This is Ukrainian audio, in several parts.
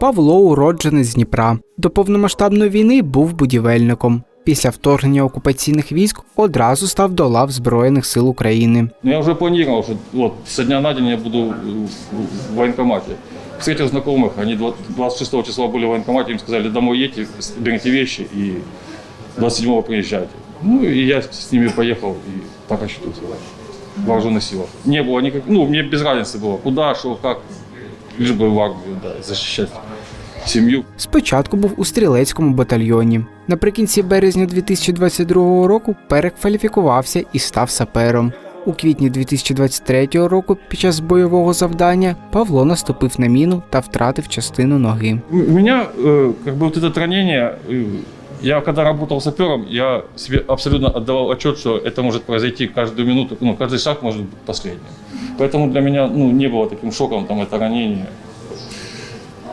Павло уроджений з Дніпра. До повномасштабної війни був будівельником. Після вторгнення окупаційних військ одразу став до лав Збройних сил України. Ну, я уже планировал, что вот со дня на день я буду в- в военкомате. Встретил знакомых, они два- 26 числа были в военкомате, им сказали, домой едьте, берите вещи и 27 приезжайте. Ну и я с ними поехал и так очутился в вооруженных силах. Не было никак, ну мне без разницы было, куда, что, как, лишь бы в армию, да, защищать семью. Спочатку був у стрілецькому батальйоні. Наприкінці березня 2022 року перекваліфікувався і став сапером. У квітні 2023 року під час бойового завдання Павло наступив на міну та втратив частину ноги. У меня, э, как бы вот это ранение, э, я когда работал сапером, я себе абсолютно отдавал отчет, что это может произойти каждую минуту, ну, каждый шаг может быть последним. Поэтому для меня ну, не было таким шоком там, это ранение.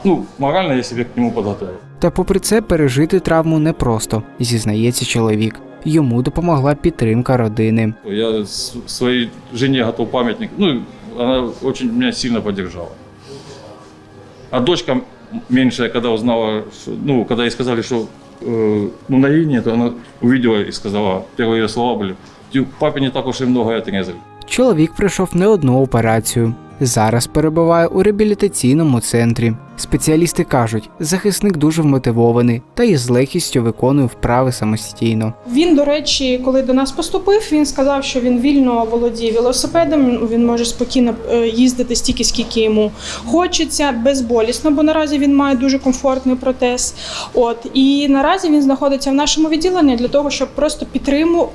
Ну, морально я себе к нему подготовил. Та попри це пережити травму непросто, зізнається чоловік. Йому допомогла підтримка родини. Я с- своей жене готов памятник. Ну, она очень меня сильно поддержала. А дочка меньшая, когда узнала, что- ну, когда ей сказали, что э, ну, на ей нет, она увидела и сказала, первые ее слова были, «Тю, папе не так уж и много отрезали. Чоловік пройшов не одну операцію. Зараз перебуває у реабілітаційному центрі. Спеціалісти кажуть, захисник дуже вмотивований та із легкістю виконує вправи самостійно. Він, до речі, коли до нас поступив, він сказав, що він вільно володіє велосипедом. Він може спокійно е, їздити стільки, скільки йому хочеться, безболісно, бо наразі він має дуже комфортний протез. От і наразі він знаходиться в нашому відділенні для того, щоб просто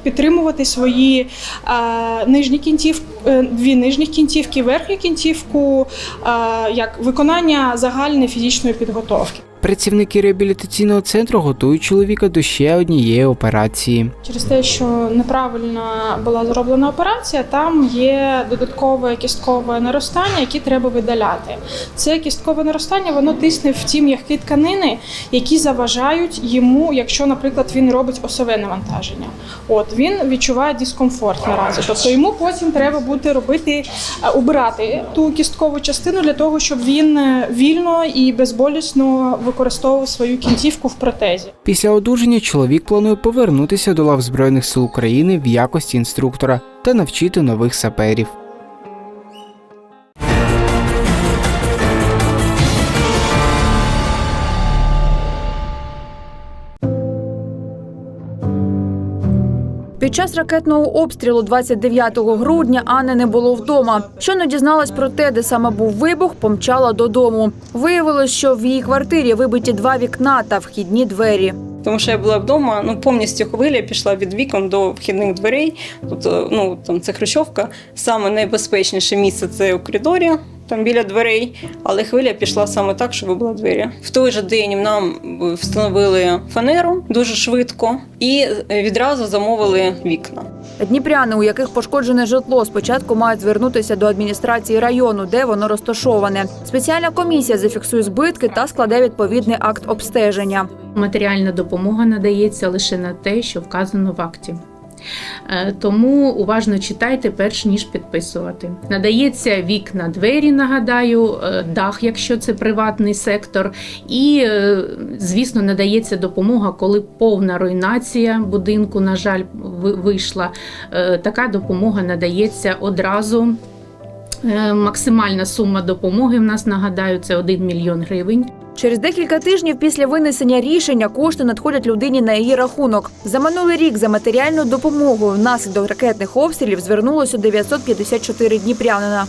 підтримувати свої е, нижні кінцівки, дві нижніх кінцівки, верхню кінцівку, е, як виконання загальної фізичної підготовки. Працівники реабілітаційного центру готують чоловіка до ще однієї операції. Через те, що неправильно була зроблена операція, там є додаткове кісткове наростання, які треба видаляти. Це кісткове наростання воно тисне в ті м'які тканини, які заважають йому, якщо, наприклад, він робить осове навантаження. От він відчуває дискомфорт наразі. Тобто йому потім треба буде робити е, убирати ту кісткову частину для того, щоб він е, вільно і безболісно використовував свою кінцівку в протезі. Після одужання чоловік планує повернутися до лав Збройних сил України в якості інструктора та навчити нових саперів. Під час ракетного обстрілу 29 грудня Анни не було вдома. Щойно дізналась про те, де саме був вибух, помчала додому. Виявилось, що в її квартирі вибиті два вікна та вхідні двері. Тому що я була вдома, ну повністю хвиля пішла від вікон до вхідних дверей. Тобто, ну там це хрущовка. Саме найбезпечніше місце це у коридорі, там біля дверей. Але хвиля пішла саме так, що вибила двері. В той же день нам встановили фанеру дуже швидко і відразу замовили вікна. Дніпряни, у яких пошкоджене житло, спочатку мають звернутися до адміністрації району, де воно розташоване. Спеціальна комісія зафіксує збитки та складе відповідний акт обстеження. Матеріальна допомога надається лише на те, що вказано в акті. Е, Тому уважно читайте, перш ніж підписувати. Надається вікна, двері, нагадаю, е, дах, якщо це приватний сектор, і, е, звісно, надається допомога, коли повна руйнація будинку, на жаль, вийшла. Така допомога надається одразу. Максимальна сума допомоги в нас нагадаю це 1 мільйон гривень. Через декілька тижнів після винесення рішення кошти надходять людині на її рахунок. За минулий рік за матеріальну допомогу внаслідок ракетних обстрілів звернулося 954 дніпрянина.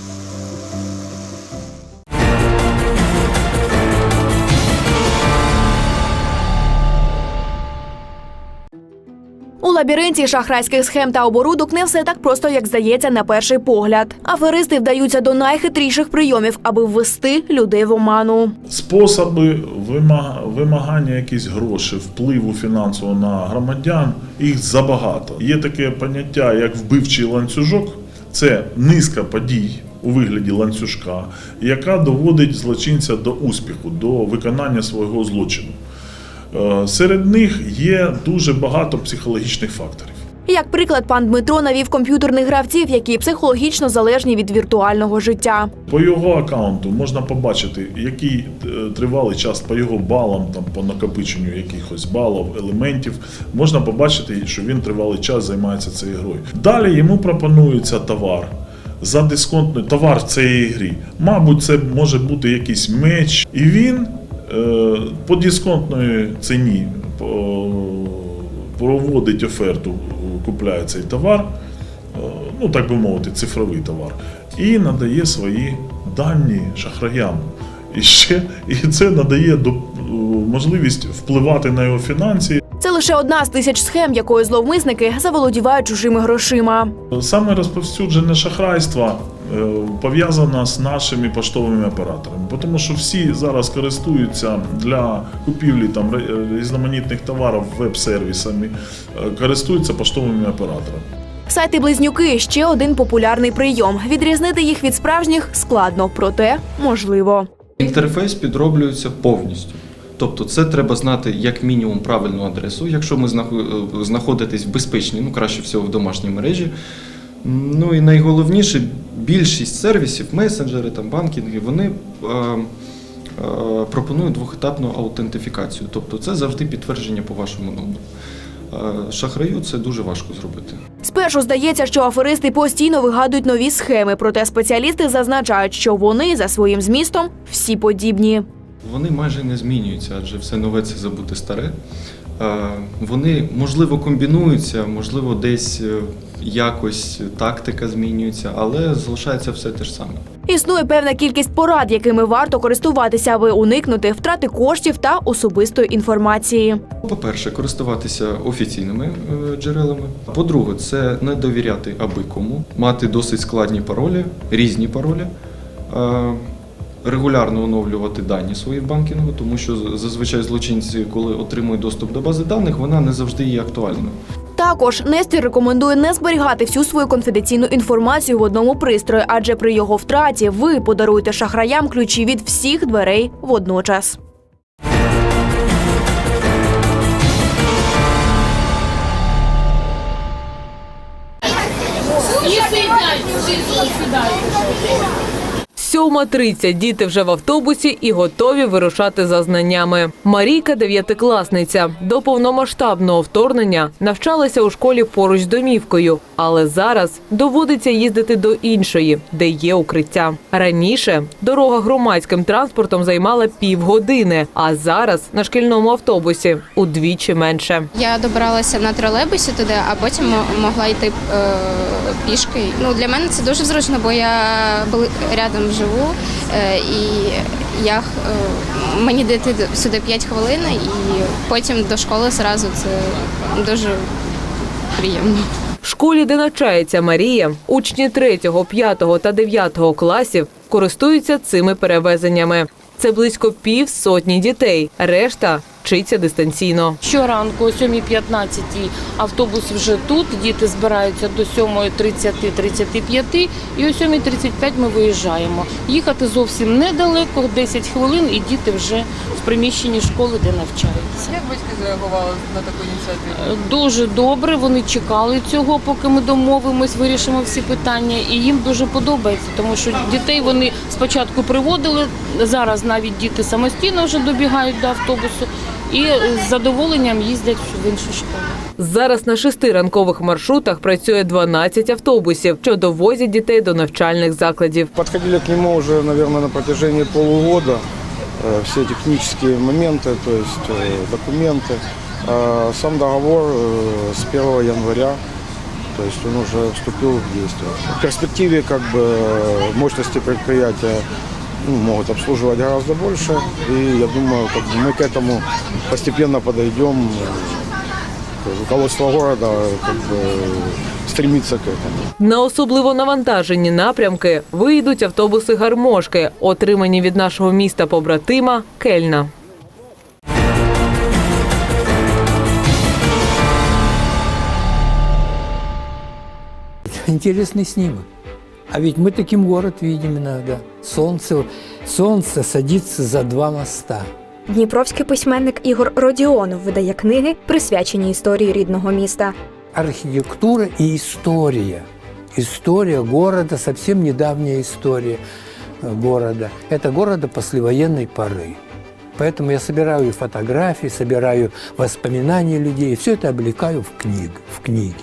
Лабіринті шахрайських схем та оборудок не все так просто, як здається на перший погляд. Аферисти вдаються до найхитріших прийомів, аби ввести людей в оману. Способи вимаг- вимагання якісь грошей, впливу фінансового на громадян, їх забагато. Є таке поняття, як вбивчий ланцюжок. Це низка подій у вигляді ланцюжка, яка доводить злочинця до успіху, до виконання свого злочину. Е, Серед них є дуже багато психологічних факторів. Як приклад, пан Дмитро навів комп'ютерних гравців, які психологічно залежні від віртуального життя. По його аккаунту можна побачити, який е, тривалий час по його балам, там по накопиченню якихось балів, елементів. Можна побачити, що він тривалий час займається цією грою. Далі йому пропонується товар. За дисконтний товар в цій грі. Мабуть, це може бути якийсь меч. І він по дисконтної ціні проводить оферту, купляє цей товар е, ну так би мовити, цифровий товар, і надає свої дані шахраям. І ще і це надає е, можливість впливати на його фінанси. Це лише одна з тисяч схем, якою зловмисники заволодівають чужими грошима. Саме розповсюджене шахрайство е, пов'язано з нашими поштовими операторами, тому що всі зараз користуються для купівлі там різноманітних товарів веб-сервісами, е, користуються поштовими операторами. Сайти близнюки ще один популярний прийом. Відрізнити їх від справжніх складно, проте можливо. Інтерфейс підроблюється повністю. Тобто це треба знати як мінімум правильну адресу, якщо ми е, знаходитесь в безпечній, ну краще всього в домашній мережі. Ну і найголовніше, більшість сервісів, месенджери, там, банкінги, вони е, е, пропонують двохетапну аутентифікацію. Тобто це завжди підтвердження по вашому номеру. Е, Шахраю це дуже важко зробити. Спершу здається, що аферисти постійно вигадують нові схеми, проте спеціалісти зазначають, що вони за своїм змістом всі подібні. Вони майже не змінюються, адже все нове це забути старе. Е, Вони, можливо, комбінуються, можливо, десь е, якось тактика змінюється, але залишається все те ж саме. Існує певна кількість порад, якими варто користуватися, аби уникнути втрати коштів та особистої інформації. По-перше, користуватися офіційними е, джерелами. По-друге, це не довіряти аби кому, мати досить складні паролі, різні паролі. Регулярно оновлювати дані свої в банкінгу, тому що зазвичай злочинці, коли отримують доступ до бази даних, вона не завжди є актуальною. Також Нестір рекомендує не зберігати всю свою конфіденційну інформацію в одному пристрої, адже при його втраті ви подаруєте шахраям ключі від всіх дверей водночас. Сьома тридцять. Діти вже в автобусі і готові вирушати за знаннями. Марійка дев'ятикласниця. До повномасштабного вторгнення навчалася у школі поруч з домівкою, але зараз доводиться їздити до іншої, де є укриття. Раніше дорога громадським транспортом займала півгодини, а зараз на шкільному автобусі удвічі менше. Я добиралася на тролейбусі туди, а потім могла йти е, пішки. Ну для мене це дуже зручно, бо я рядом живу, е, і я е, мені дійти сюди 5 хвилин, і потім до школи зразу це дуже приємно. В школі, де навчається Марія, учні 3, 5 та 9 класів користуються цими перевезеннями. Це близько пів сотні дітей. Решта вчиться дистанційно. Щоранку о 7.15 автобус вже тут. Діти збираються до 7.30-35 і о 7.35 ми виїжджаємо. Їхати зовсім недалеко, 10 хвилин, і діти вже в приміщенні школи, де навчаються. Як батьки зреагували на таку ініціативу? Е, Дуже добре. Вони чекали цього, поки ми домовимось, вирішимо всі питання. І їм дуже подобається, тому що дітей вони спочатку приводили. Зараз навіть діти самостійно вже добігають до автобусу і е, з задоволенням їздять в іншу школу. Зараз на шести ранкових маршрутах працює 12 автобусів, що довозять дітей до навчальних закладів. Подходили к нему уже, наверное, на протяжении полугода. Э, Все технические моменты, то есть э, документы. А Сам договор э, с 1 января, то есть он уже вступил в действие. В перспективе как бы э, мощности предприятия ну, могут обслуживать гораздо больше. И я думаю, как бы мы к этому постепенно подойдем. Э, Руководство города как бы стремится к этому. На особливо навантажені напрямки виїдуть автобуси гармошки, отримані від нашого міста побратима Кельна. Интересный снимок. А ведь мы таким город видим иногда. Солнце, солнце садится за два моста. Дніпровський письменник Ігор Родіонов видає книги, присвячені історії рідного міста. архитектура и история. История города, совсем недавняя история э, города. Это города послевоенной поры. Поэтому я собираю фотографии, собираю воспоминания людей, все это облекаю в, книг, в книги.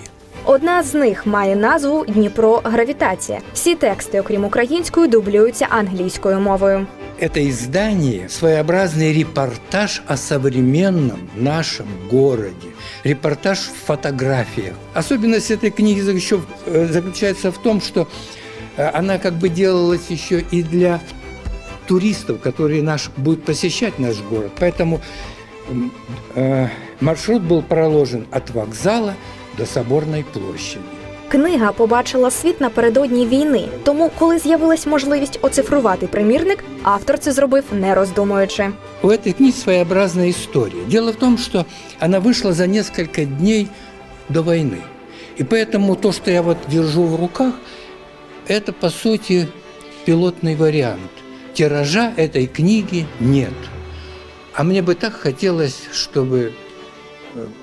Одна з них має назву Дніпро Гравітація. Всі тексти, окрім української, дублюються англійською мовою. Это издание – своеобразный репортаж о современном нашем городе. Репортаж в фотографиях. Особенность этой книги еще э, заключается в том, что э, она как бы делалась еще и для туристов, которые наш, будут посещать наш город. Поэтому м, э, маршрут был проложен от вокзала до Соборной площади. Книга побачила світ напередодні війни, тому, коли з'явилась можливість оцифрувати примірник, автор це зробив не роздумуючи. У этой книги своеобразная история. Дело в том, что она вышла за несколько дней до войны. И поэтому то, что я вот держу в руках, это, по сути, пилотный вариант. Тиража этой книги нет. А мне бы так хотелось, чтобы э,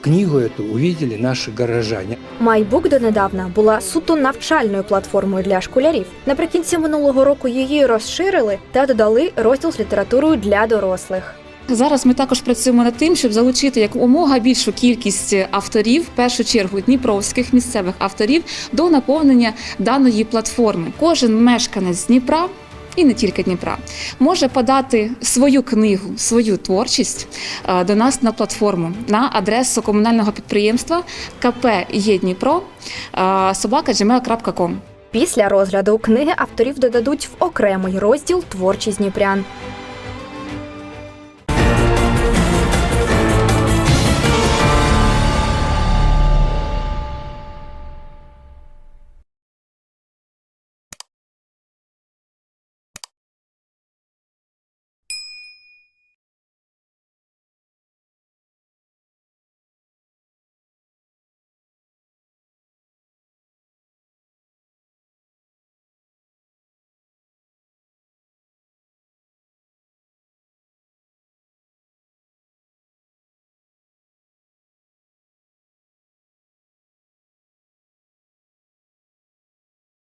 книгу эту увидели наши горожане. Майбук донедавна була суто навчальною платформою для школярів. Наприкінці минулого року її розширили та додали розділ з літературою для дорослих. Зараз ми також працюємо над тим, щоб залучити якомога більшу кількість авторів, в першу чергу дніпровських місцевих авторів, до наповнення даної платформи. Кожен мешканець Дніпра. І не тільки Дніпра може подати свою книгу, свою творчість е, до нас на платформу на адресу комунального підприємства КП «Є Дніпро» е, собака.gmail.com. Після розгляду книги авторів додадуть в окремий розділ творчість Дніпрян.